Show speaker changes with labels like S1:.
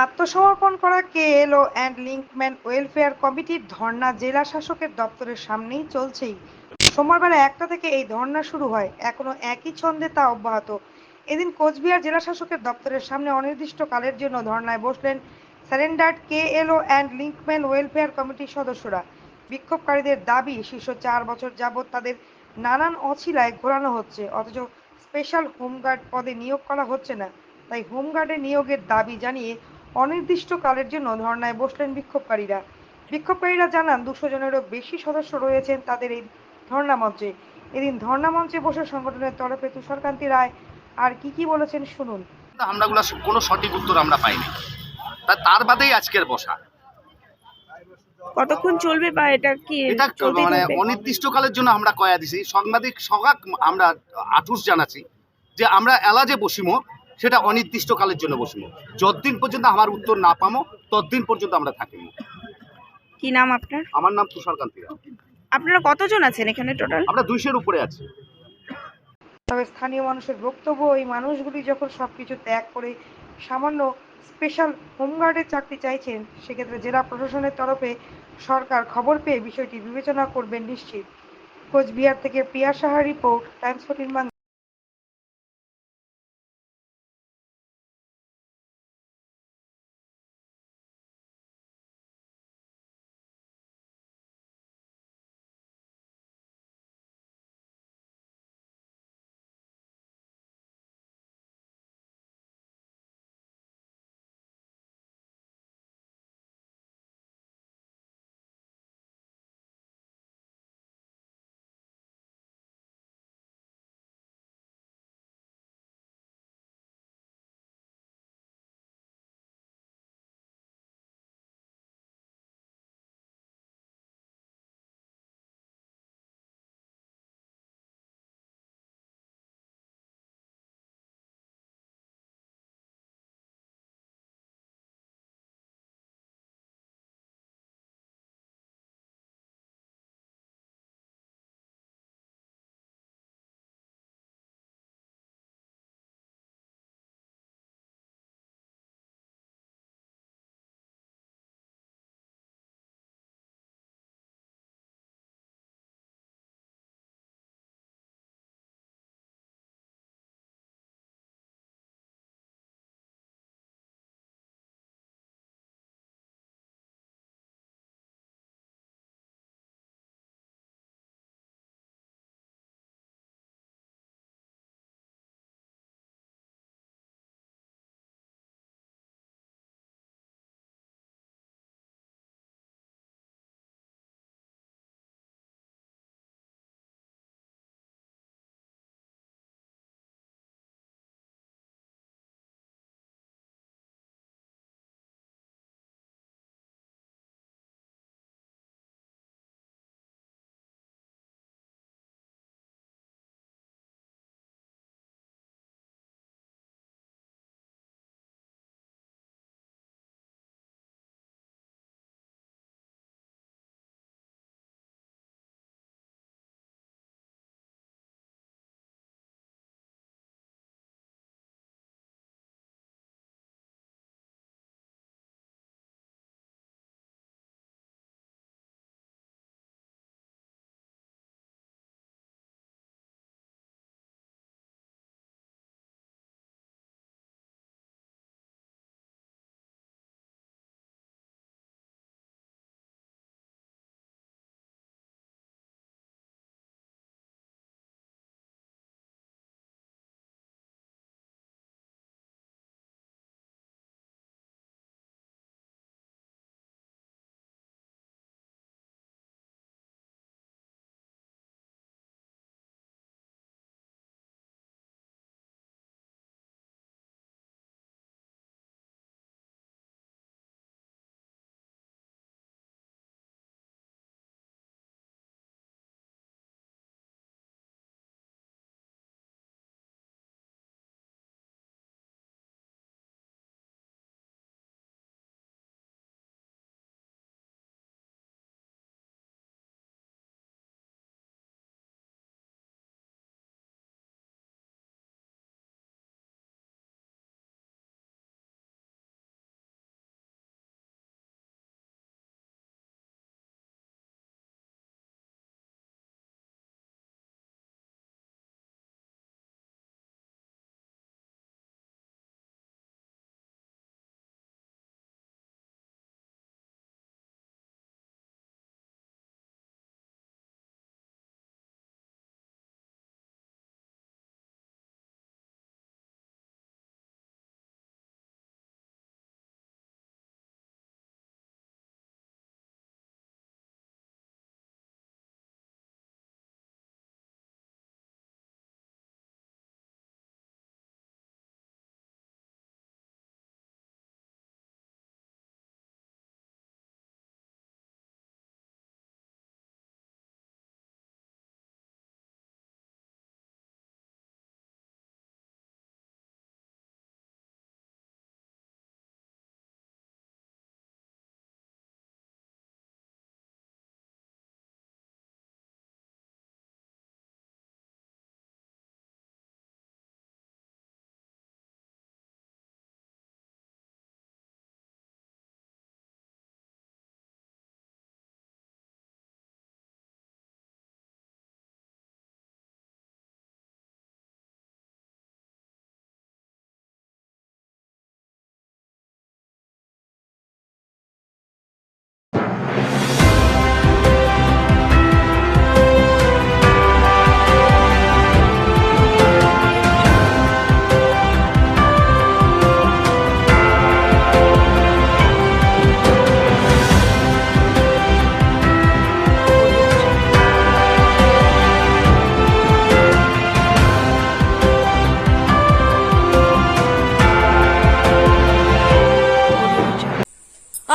S1: আত্মসমর্পণ করা KLO and linkman welfare কমিটির ধর্না জেলা শাসকের দপ্তরের সামনেই চলছেই। সোমবার বেলা একটা থেকে এই ধর্না শুরু হয়, এখনও একই ছন্দে তা অব্যাহত। এদিন কোচবিহার জেলা শাসকের দপ্তরের সামনে অনির্দিষ্টকালের জন্য ধর্নায় বসলেন surrendered KLO and linkman welfare কমিটির সদস্যরা। বিক্ষোভকারীদের দাবি, শীর্ষ চার বছর যাবৎ তাদের নানান অছিলায় ঘোরানো হচ্ছে, অথচ স্পেশাল হোমগার্ড পদে নিয়োগ করা হচ্ছে না। তাই হোমগার্ডে নিয়োগের দাবি জানিয়ে অনির্দিষ্টকালের জন্য ধর্নায় বসলেন বিক্ষোভকারীরা। বিক্ষোভকারীরা জানান দুশো জনেরও বেশি সদস্য রয়েছেন তাদের এই ধর্ণা মঞ্চে। এদিন ধর্ণা মঞ্চে বসে সংগঠনের তরফে তুষারকান্তি রায় আর কি কি বলেছেন শুনুন।
S2: আমরাগুলো কোনো সঠিক উত্তর আমরা পাইনি। তার বাদেই আজকের বসা।
S3: কতক্ষণ চলবে বা এটা কি
S2: এটা
S3: চলতেই
S2: মানে অনির্দিষ্টকালের জন্য আমরা কয়া দিছি। সাংবাদিক সগাক আমরা আঠুস জানাচ্ছি যে আমরা এলাজে বসিমো সেটা অনির্দিষ্টকালের জন্য বসিমো। যতদিন পর্যন্ত আমার উত্তর না পামো ততদিন পর্যন্ত আমরা থাকিব
S3: কি নাম আপনার?
S2: আমার নাম তুষারকান্তি রাও।
S3: আপনারা কতজন আছেন এখানে টোটাল
S2: আমরা দুইশের উপরে আছি।
S1: তবে স্থানীয় মানুষের বক্তব্য এই মানুষগুলি যখন সবকিছু ত্যাগ করে সামান্য স্পেশাল হোমগার্ডের চাকরি চাইছেন সেক্ষেত্রে জেলা প্রশাসনের তরফে সরকার খবর পেয়ে বিষয়টি বিবেচনা করবেন নিশ্চিত। কোচবিহার থেকে Priya Saha report Times fourteen